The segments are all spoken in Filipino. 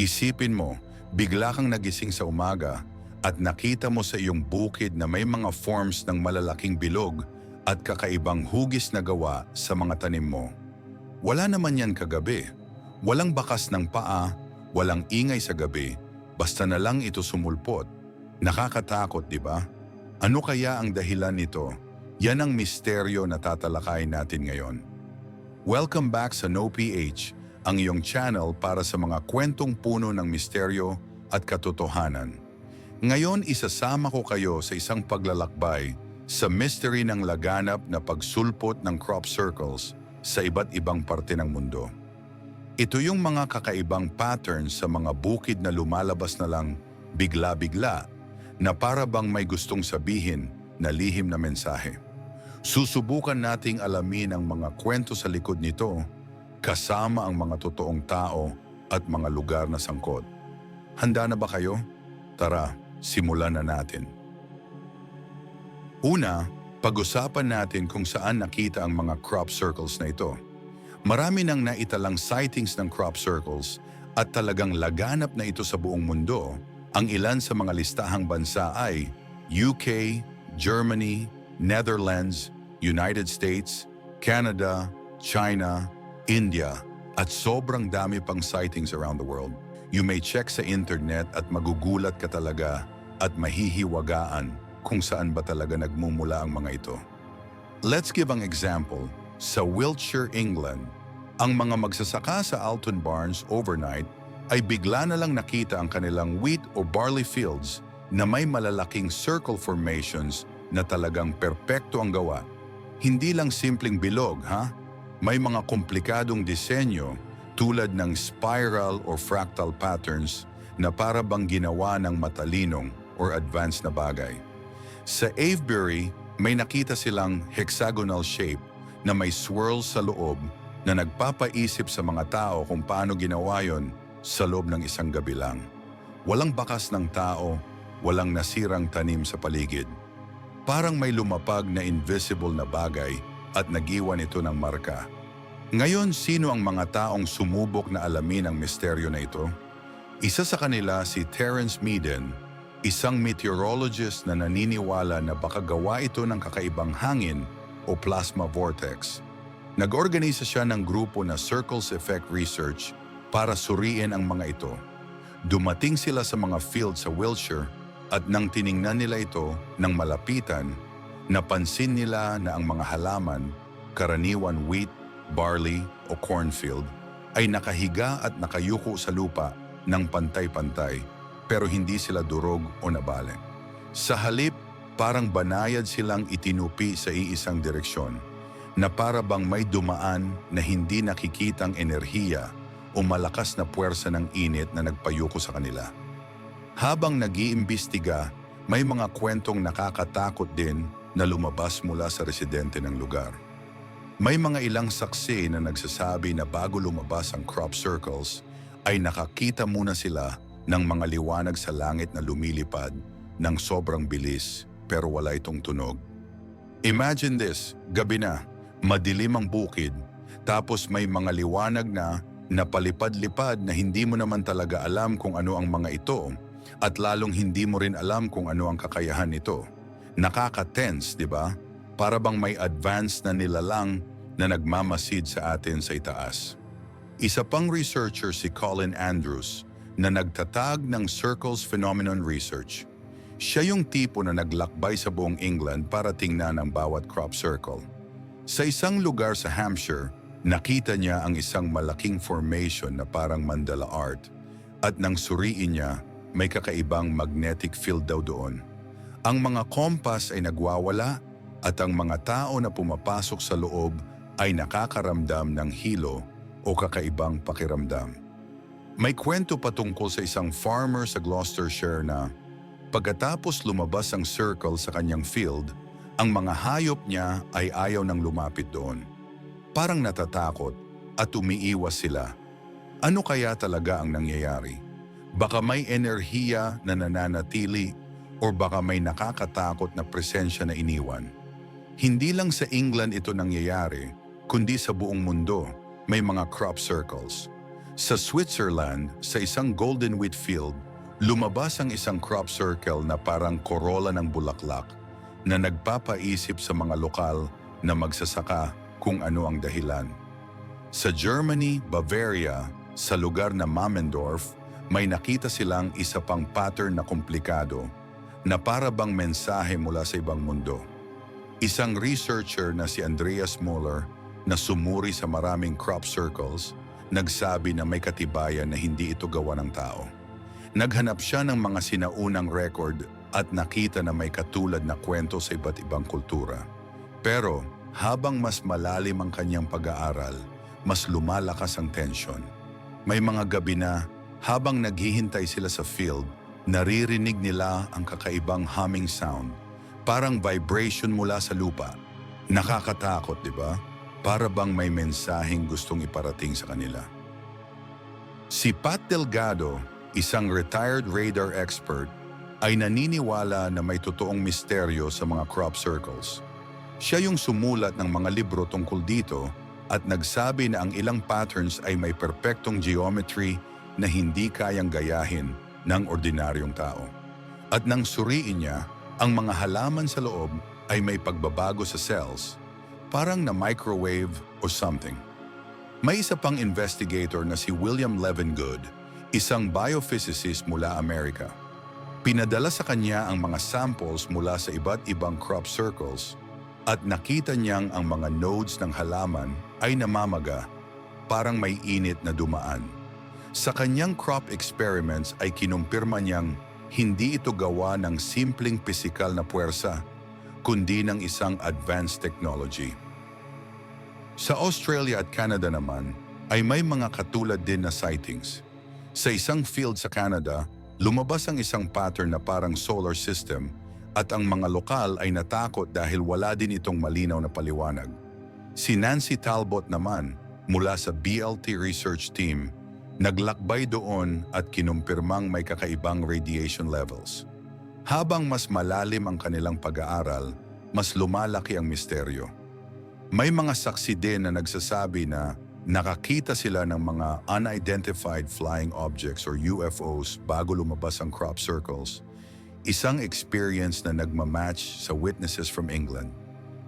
Isipin mo, bigla kang nagising sa umaga at nakita mo sa iyong bukid na may mga forms ng malalaking bilog at kakaibang hugis na gawa sa mga tanim mo. Wala naman yan kagabi. Walang bakas ng paa, walang ingay sa gabi, basta na lang ito sumulpot. Nakakatakot, di ba? Ano kaya ang dahilan nito? Yan ang misteryo na tatalakayin natin ngayon. Welcome back sa No PH, ang iyong channel para sa mga kwentong puno ng misteryo at katotohanan. Ngayon isasama ko kayo sa isang paglalakbay sa mystery ng laganap na pagsulpot ng crop circles sa iba't ibang parte ng mundo. Ito yung mga kakaibang patterns sa mga bukid na lumalabas na lang bigla-bigla na para bang may gustong sabihin na lihim na mensahe. Susubukan nating alamin ang mga kwento sa likod nito kasama ang mga totoong tao at mga lugar na sangkot. Handa na ba kayo? Tara, simulan na natin. Una, pag-usapan natin kung saan nakita ang mga crop circles na ito. Marami nang naitalang sightings ng crop circles at talagang laganap na ito sa buong mundo. Ang ilan sa mga listahang bansa ay UK, Germany, Netherlands, United States, Canada, China, India, at sobrang dami pang sightings around the world. You may check sa internet at magugulat ka talaga at mahihiwagaan kung saan ba talaga nagmumula ang mga ito. Let's give an example. Sa Wiltshire, England, ang mga magsasaka sa Alton Barns overnight ay bigla na lang nakita ang kanilang wheat o barley fields na may malalaking circle formations na talagang perpekto ang gawa. Hindi lang simpleng bilog, ha? May mga komplikadong disenyo tulad ng spiral or fractal patterns na para bang ginawa ng matalinong or advanced na bagay. Sa Avebury, may nakita silang hexagonal shape na may swirls sa loob na nagpapaisip sa mga tao kung paano ginawa yon sa loob ng isang gabi lang. Walang bakas ng tao, walang nasirang tanim sa paligid. Parang may lumapag na invisible na bagay at nagiwan ito ng marka. Ngayon, sino ang mga taong sumubok na alamin ang misteryo na ito? Isa sa kanila si Terence Meaden, isang meteorologist na naniniwala na baka gawa ito ng kakaibang hangin o plasma vortex. Nag-organisa siya ng grupo na Circles Effect Research para suriin ang mga ito. Dumating sila sa mga field sa Wilshire at nang tiningnan nila ito ng malapitan, napansin nila na ang mga halaman, karaniwan wheat, barley o cornfield, ay nakahiga at nakayuko sa lupa ng pantay-pantay pero hindi sila durog o nabale. Sa halip, parang banayad silang itinupi sa iisang direksyon na para bang may dumaan na hindi nakikitang enerhiya o malakas na puwersa ng init na nagpayuko sa kanila. Habang nag-iimbestiga, may mga kwentong nakakatakot din na lumabas mula sa residente ng lugar. May mga ilang saksi na nagsasabi na bago lumabas ang crop circles, ay nakakita muna sila ng mga liwanag sa langit na lumilipad ng sobrang bilis pero wala itong tunog. Imagine this, gabi na, madilim ang bukid, tapos may mga liwanag na napalipad-lipad na hindi mo naman talaga alam kung ano ang mga ito at lalong hindi mo rin alam kung ano ang kakayahan nito. Nakaka-tense, di ba? Para bang may advanced na nilalang na nagmamasid sa atin sa itaas. Isa pang researcher si Colin Andrews na nagtatag ng Circles Phenomenon Research. Siya yung tipo na naglakbay sa buong England para tingnan ang bawat crop circle. Sa isang lugar sa Hampshire, nakita niya ang isang malaking formation na parang mandala art at nang suriin niya, may kakaibang magnetic field daw doon. Ang mga kompas ay nagwawala at ang mga tao na pumapasok sa loob ay nakakaramdam ng hilo o kakaibang pakiramdam. May kwento patungkol sa isang farmer sa Gloucestershire na pagkatapos lumabas ang circle sa kanyang field, ang mga hayop niya ay ayaw nang lumapit doon. Parang natatakot at umiiwas sila. Ano kaya talaga ang nangyayari? Baka may enerhiya na nananatili o baka may nakakatakot na presensya na iniwan. Hindi lang sa England ito nangyayari, kundi sa buong mundo may mga crop circles. Sa Switzerland, sa isang golden wheat field, lumabas ang isang crop circle na parang korola ng bulaklak na nagpapaisip sa mga lokal na magsasaka kung ano ang dahilan. Sa Germany, Bavaria, sa lugar na Mammendorf, may nakita silang isa pang pattern na komplikado na para bang mensahe mula sa ibang mundo. Isang researcher na si Andreas Muller na sumuri sa maraming crop circles, nagsabi na may katibayan na hindi ito gawa ng tao. Naghanap siya ng mga sinaunang record at nakita na may katulad na kwento sa iba't ibang kultura. Pero habang mas malalim ang kanyang pag-aaral, mas lumalakas ang tension. May mga gabi na habang naghihintay sila sa field, naririnig nila ang kakaibang humming sound, parang vibration mula sa lupa. Nakakatakot, di ba? Para bang may mensaheng gustong iparating sa kanila. Si Pat Delgado, isang retired radar expert, ay naniniwala na may totoong misteryo sa mga crop circles. Siya yung sumulat ng mga libro tungkol dito at nagsabi na ang ilang patterns ay may perpektong geometry na hindi kayang gayahin ng ordinaryong tao. At nang suriin niya, ang mga halaman sa loob ay may pagbabago sa cells, parang na microwave o something. May isa pang investigator na si William Levengood, isang biophysicist mula Amerika. Pinadala sa kanya ang mga samples mula sa iba't ibang crop circles at nakita niyang ang mga nodes ng halaman ay namamaga, parang may init na dumaan. Sa kanyang crop experiments ay kinumpirma niyang hindi ito gawa ng simpleng pisikal na puwersa, kundi ng isang advanced technology. Sa Australia at Canada naman, ay may mga katulad din na sightings. Sa isang field sa Canada, lumabas ang isang pattern na parang solar system at ang mga lokal ay natakot dahil wala din itong malinaw na paliwanag. Si Nancy Talbot naman, mula sa BLT Research Team, naglakbay doon at kinumpirmang may kakaibang radiation levels. Habang mas malalim ang kanilang pag-aaral, mas lumalaki ang misteryo. May mga saksi din na nagsasabi na nakakita sila ng mga unidentified flying objects or UFOs bago lumabas ang crop circles. Isang experience na nagmamatch sa witnesses from England.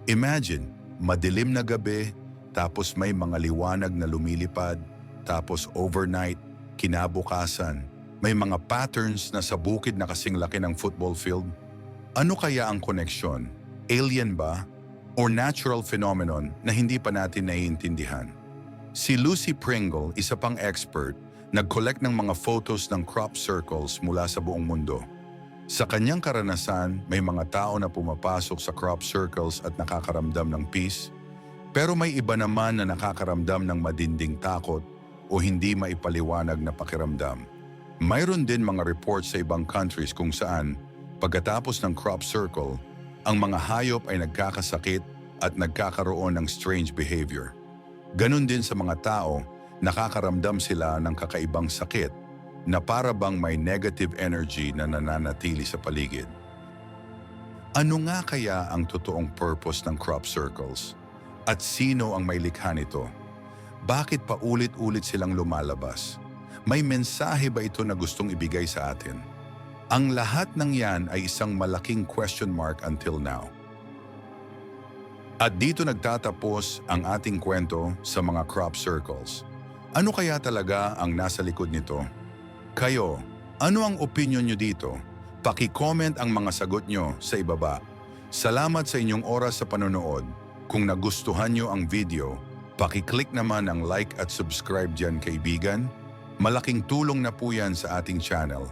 Imagine, madilim na gabi, tapos may mga liwanag na lumilipad, tapos overnight, kinabukasan, may mga patterns na sa bukid na kasing laki ng football field. Ano kaya ang koneksyon? Alien ba? Or natural phenomenon na hindi pa natin naiintindihan? Si Lucy Pringle, isa pang expert, nag-collect ng mga photos ng crop circles mula sa buong mundo. Sa kanyang karanasan, may mga tao na pumapasok sa crop circles at nakakaramdam ng peace, pero may iba naman na nakakaramdam ng madinding takot o hindi maipaliwanag na pakiramdam. Mayroon din mga reports sa ibang countries kung saan, pagkatapos ng crop circle, ang mga hayop ay nagkakasakit at nagkakaroon ng strange behavior. Ganon din sa mga tao, nakakaramdam sila ng kakaibang sakit na para bang may negative energy na nananatili sa paligid. Ano nga kaya ang totoong purpose ng crop circles? At sino ang may likha nito? Bakit paulit-ulit silang lumalabas? May mensahe ba ito na gustong ibigay sa atin? Ang lahat ng yan ay isang malaking question mark until now. At dito nagtatapos ang ating kwento sa mga crop circles. Ano kaya talaga ang nasa likod nito? Kayo, ano ang opinion nyo dito? Paki-comment ang mga sagot nyo sa ibaba. Salamat sa inyong oras sa panonood. Kung nagustuhan nyo ang video, paki-click naman ang like at subscribe dyan kaibigan. Malaking tulong na po yan sa ating channel.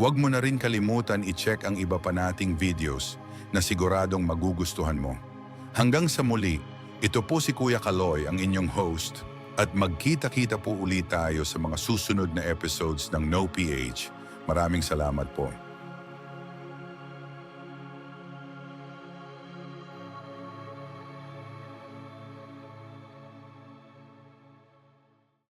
Huwag mo na rin kalimutan i-check ang iba pa nating videos na siguradong magugustuhan mo. Hanggang sa muli, ito po si Kuya Kaloy ang inyong host at magkita-kita po ulit tayo sa mga susunod na episodes ng No PH. Maraming salamat po.